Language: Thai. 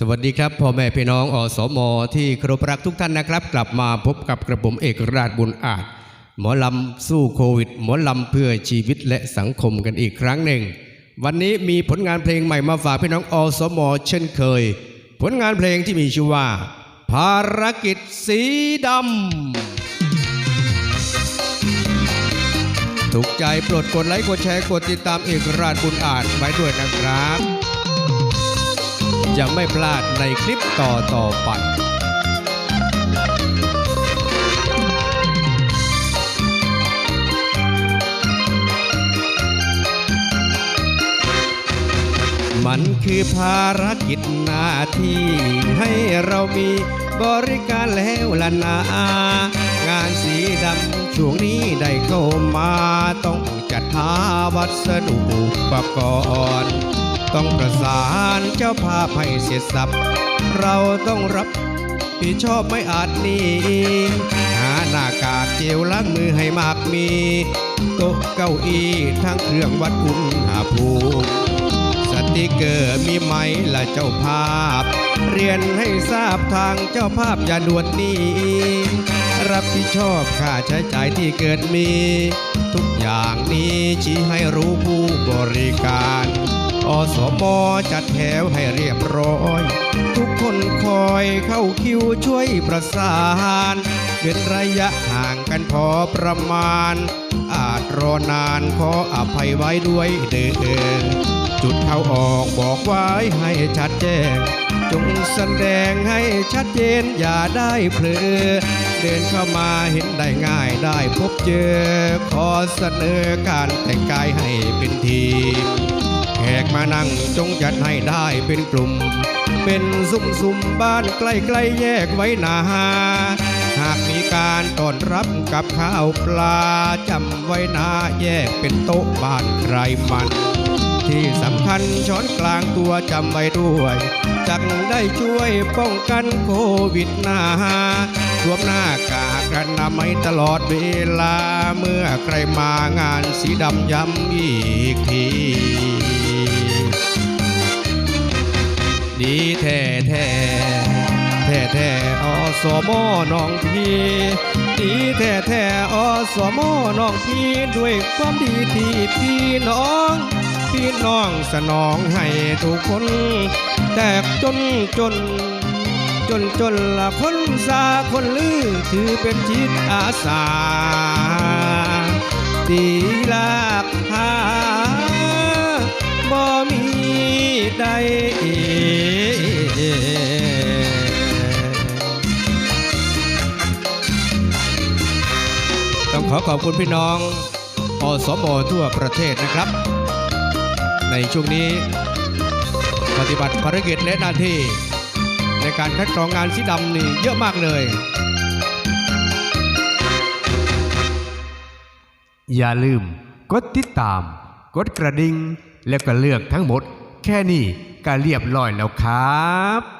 สวัสดีครับพ่อแม่พี่น้องอสมที่ครพรักทุกท่านนะครับ กลับมาพบกับกระผมเอกราชบุญอาจ หมอลำสู้โควิด หมอลำเพื่อชีวิตและสังคมกันอีกครั้งหนึ่ง วันนี้มีผลงานเพลงใหม่มาฝากพี่น้องอสมเช่นเคย ผลงานเพลงที่มีชื่อว่า ภารกิจสีดำถูกใจโปรดกดไลค์กดแชร์กดติดตามเอกราชบุญอาจไว้ด้วยนะครับ จะไม่พลาดในคลิปต่อต่อไปมันคือภารกิจหน้าที่ให้เรามีบริการแล้วล่ะนางานสีดำช่วงนี้ได้เข้ามาต้องจัดหาวัสดุอุปกรณ์ ต้องประสานเจ้าภาพให้เสร็จสับ เราต้องรับผิดชอบไม่อาจหนีหาหน้ากากเจลล้างมือให้มากมี โต๊ะเก้าอี้ทั้งเครื่องวัดอุณหภูมิสติกเกอร์มีไหมละเจ้าภาพ เรียนให้ทราบทางเจ้าภาพอย่าด่วนนี้รับผิดชอบค่าใช้จ่ายที่เกิดมี ทุกอย่างนี้ชี้ให้รู้ผู้บริการ อสมจัดแถวให้เรียบร้อย ทุกคนคอยเข้าคิวช่วยประสานเป็นระยะห่างกันพอประมาณ อาจรอนานขออภัยไว้ด้วยเด้อจุดเข้าออกบอกไว้ให้ชัดแจ้ง จงแสดงให้ชัดเจนอย่าได้เผลอเดินเข้ามาเห็นได้ง่ายได้พบเจอ ขอเสนอการแต่งกายให้เป็นทีม กมานั่งจงจัดให้ได้เป็นกลุ่ม เป็นซุ่มซุมบ้านใกล้ๆแยกไว้หนาหากมีการต้อนรับกับข้าวปลาจำไว้นาแยกเป็นโต๊ะบ้านใครมัน ที่สำคัญช้อนกลางตัวจำไว้ด้วยจักได้ช่วยป้องกันโควิดนาสวมหน้ากากกันนามัยตลอดเวลาเมื่อใครมางานสีดำย้ำอีกที ดีแท้แท้แท้แท้อสมน้องพี่ดีแท้แท้อสมน้องพี่ด้วยความดีที่พี่น้องพี่น้องสนองให้ทุกคน แต่จนจน จนจนละคนซาคนลือถือเป็นจิตอาสาตีลากหาบ่มีใดต้อง ขอขอบคุณพี่น้องอสมทั่วประเทศนะครับ ในช่วงนี้ปฏิบัติภารกิจและหน้าที่ ในการคัดกรองงานสีดำนี่เยอะมากเลย อย่าลืมกดติดตาม กดกระดิ่งแล้วก็เลือกทั้งหมด แค่นี้ก็เรียบร้อยแล้วครับ